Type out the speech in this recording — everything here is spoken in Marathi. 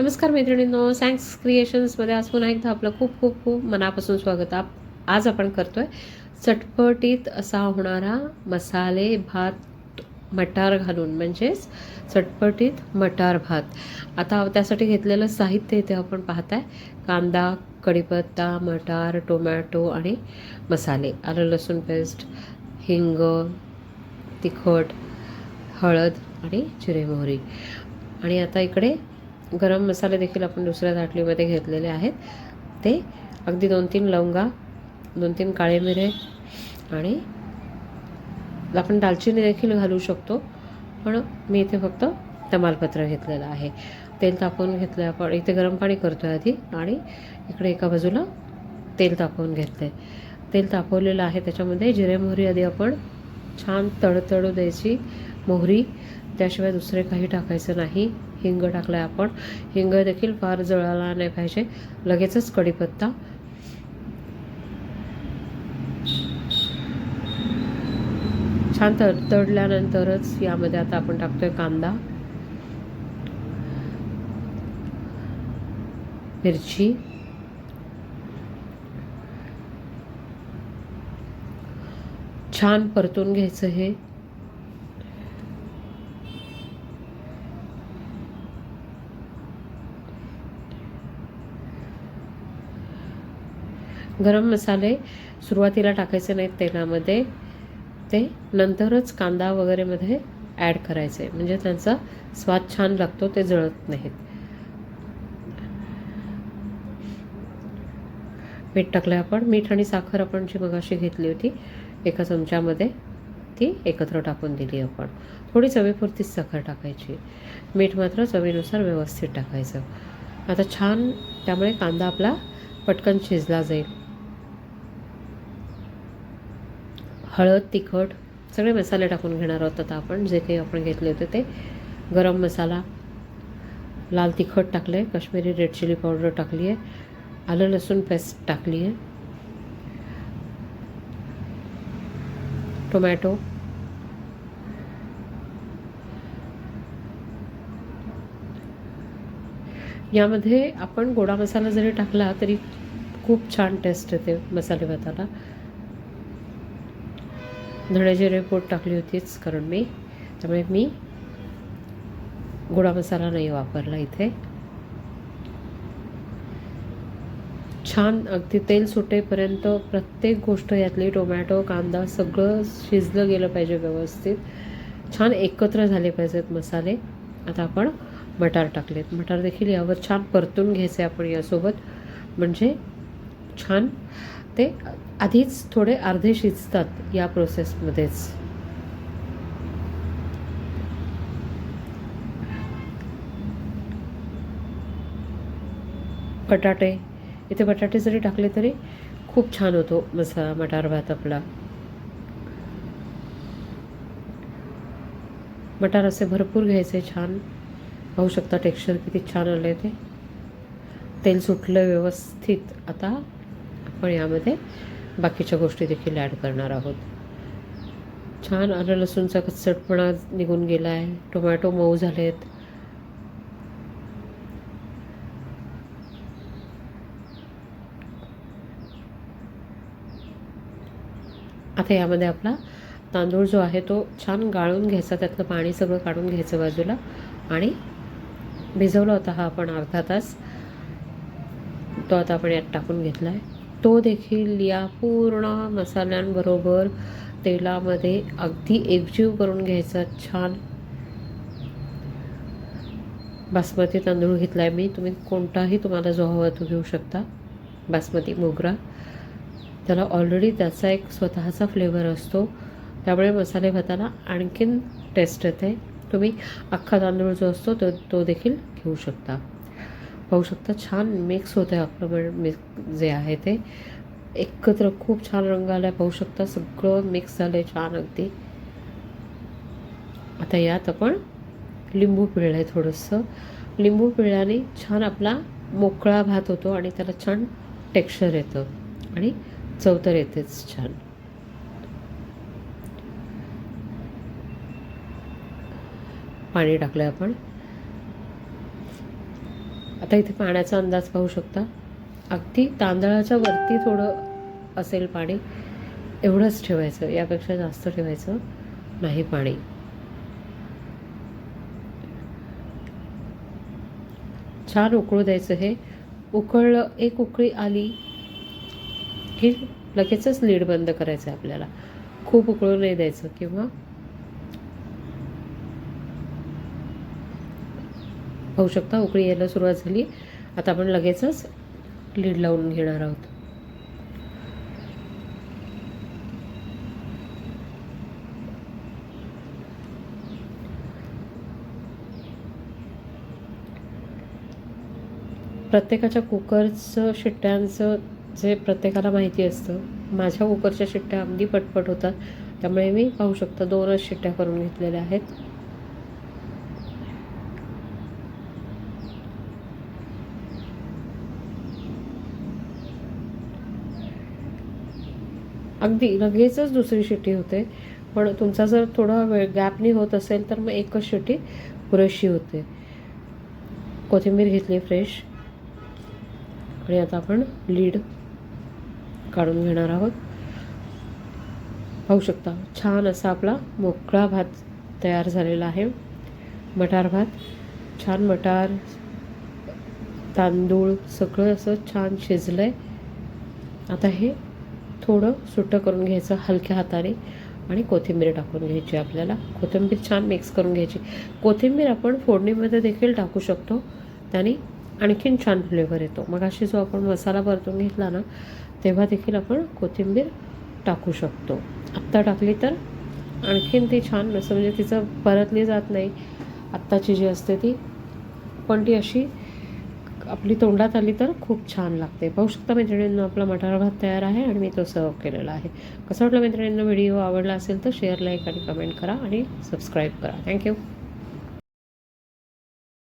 नमस्कार मैत्रिणींनो सँक्स क्रिएशन्समध्ये आज पुन्हा एकदा आपलं खूप खूप खूप मनापासून स्वागत. आप आज आपण करतोय चटपटीत असा होणारा मसाले भात मटार घालून म्हणजेच चटपटीत मटार भात. आता त्यासाठी घेतलेलं साहित्य इथे आपण पाहताय. कांदा कढीपत्ता मटार टोमॅटो आणि मसाले. आलं लसूण पेस्ट हिंग तिखट हळद आणि जिरे मोहरी. आणि आता इकडे गरम मसाले देखील आपण दुसऱ्या ताटलीमध्ये घेतलेले आहेत. ते अगदी दोन तीन लवंगा दोन तीन काळे मिरे आणि आपण दालचिनी देखील घालू शकतो. पण मी इथे फक्त तमालपत्र घेतलेलं आहे. तेल तापवून घेतलं आपण इथे गरम पाणी करतो आहे आधी आणि इकडे एका बाजूला तेल तापवून घेतलं आहे तेल तापवलेलं आहे त्याच्यामध्ये जिरे मोहरी आधी आपण छान तडतडू द्यायची. मोहरी त्याशिवाय दुसरे काही टाकायचं नाही. हिंग टाकलाय आहे आपण. हिंग देखील फार जळाला नाही पाहिजे. लगेचच कढीपत्ता. छान तर तडल्यानंतरच यामध्ये आता आपण टाकतोय कांदा. मिरची. छान परतून घ्यायचं हे. गरम मसाले सुरुवातीला टाकायचे नाहीत तेलामध्ये. ते नंतरच कांदा वगैरेमध्ये ॲड करायचे. म्हणजे त्यांचा स्वाद छान लागतो ते जळत नाहीत. मीठ टाकलं आपण. मीठ आणि साखर आपण जी मगाशी घेतली होती एका चमच्यामध्ये ती एकत्र टाकून दिली आपण. थोडी चवीपुरतीच साखर टाकायची. मीठ मात्र चवीनुसार व्यवस्थित टाकायचं. आता छान त्यामुळे कांदा आपला पटकन शिजला जाईल. हळद तिखट सगळे मसाले टाकून घेणार आहोत आता आपण. जे काही आपण घेतले होते ते. गरम मसाला लाल तिखट टाकलं आहे काश्मीरी रेड चिली पावडर टाकली आहे आलं लसूण पेस्ट टाकली आहे टोमॅटो यामध्ये आपण गोडा मसाला जरी टाकला तरी खूप छान टेस्ट येते मसाले भाताला. धणे जिरे टाकली होतीच कारण मी. त्यामुळे मी गोडा मसाला नाही वापरला इथे. छान अगदी तेल सुटेपर्यंत प्रत्येक गोष्ट यातली टोमॅटो कांदा सगळं शिजलं गेलं पाहिजे व्यवस्थित. छान एकत्र झाले पाहिजेत मसाले. आता आपण मटार टाकलेत. मटार देखील यावर छान परतून घ्यायचे आपण यासोबत. म्हणजे छान ते आधीच थोडे अर्धे शिजतात या प्रोसेसमध्येच. बटाटे. इथे बटाटे जरी टाकले तरी खूप छान होतो मसा मटार भात आपला. मटार असे भरपूर घ्यायचे छान. पाहू शकता टेक्स्चर किती छान आलं आहे ते. तेल सुटलं व्यवस्थित. आता आपण यामध्ये बाकीच्या गोष्टी देखील ॲड करणार आहोत. छान आलं लसूणचा कच्चटपणा निघून गेला आहे टोमॅटो मऊ झालेत. आता यामध्ये आपला तांदूळ जो आहे तो छान गाळून घ्यायचा त्यातलं पाणी सगळं काढून घ्यायचं बाजूला आणि भिजवला होता हा आपण अर्धा तास. तो आता आपण यात टाकून घेतला आहे तो देखील या पूर्ण मसाल्यांबरोबर तेलामध्ये अगदी एकजीव करून घ्यायचा. छान. बासमती तांदूळ घेतला आहे मी. तुम्ही कोणताही तुम्हाला जो हवा तो घेऊ शकता. बासमती मोगरा. त्याला ऑलरेडी त्याचा एक स्वतःचा फ्लेवर असतो. त्यामुळे मसाले भाताला आणखीन टेस्ट येते. तुम्ही अख्खा तांदूळ जो असतो तो तो देखील घेऊ शकता. पाहू शकता छान मिक्स होतं आहे आपलं मिक्स जे आहे ते. एकत्र खूप छान रंग आला आहे पाहू शकता सगळं मिक्स झालं आहे छान अगदी. आता यात आपण लिंबू पिळलं आहे थोडंसं. लिंबू पिळल्याने छान आपला मोकळा भात होतो आणि त्याला छान टेक्स्चर येतं आणि चव तर येतेच छान. पाणी टाकलं आपण. आता इथे पाण्याचा अंदाज पाहू शकता. अगदी तांदळाच्या वरती थोडं असेल पाणी एवढंच ठेवायचं. यापेक्षा जास्त ठेवायचं नाही पाणी. छान उकळू द्यायचं हे. उकळलं एक उकळी आली की लगेचच लीड बंद करायचं आहे आपल्याला. खूप उकळू नाही द्यायचं किंवा पाहू शकता उकळी यायला सुरुवात झाली. आता आपण लगेचच लीड लावून घेणार आहोत. प्रत्येकाच्या कुकरचं शिट्ट्यांचं जे प्रत्येकाला माहिती असतं माझ्या कुकरच्या शिट्ट्या अगदी पटपट होतात. त्यामुळे मी पाहू शकता दोनच शिट्ट्या करून घेतलेल्या आहेत. अगदी. लगेचच दुसरी शिटी होते. पण तुमचा जर थोडा वेळ गॅपनी होत असेल तर मग एकच शिटी पुरेशी होते. कोथिंबीर घेतली फ्रेश आणि आता आपण लीड काढून घेणार आहोत. पाहू शकता छान असा आपला मोकळा भात तयार झालेला आहे. मटार भात छान मटार तांदूळ सगळं असं छान शिजलं आहे आता हे थोडं सुट्टं करून घ्यायचं हलक्या हाताने आणि कोथिंबीर टाकून घ्यायची आपल्याला. कोथिंबीर छान मिक्स करून घ्यायची. कोथिंबीर आपण फोडणीमध्ये देखील टाकू शकतो. त्याने आणखीन छान फ्लेवर येतो. मग अशी जो आपण मसाला परतून घेतला ना तेव्हा देखील आपण कोथिंबीर टाकू शकतो. आत्ता टाकली तर आणखीन ती छान असं म्हणजे तिचं परतली जात नाही. आत्ताची जी असते ती पण ती अशी आपली तोंडात आली तर खूप छान लागते. पाहू शकता मैत्रिणींना आपला मटार भात तयार आहे आणि मी तो सर्व केलेला आहे. कसं वाटलं मैत्रिणींना व्हिडिओ आवडला असेल तर शेअर लाईक आणि कमेंट करा आणि सबस्क्राईब करा. थँक्यू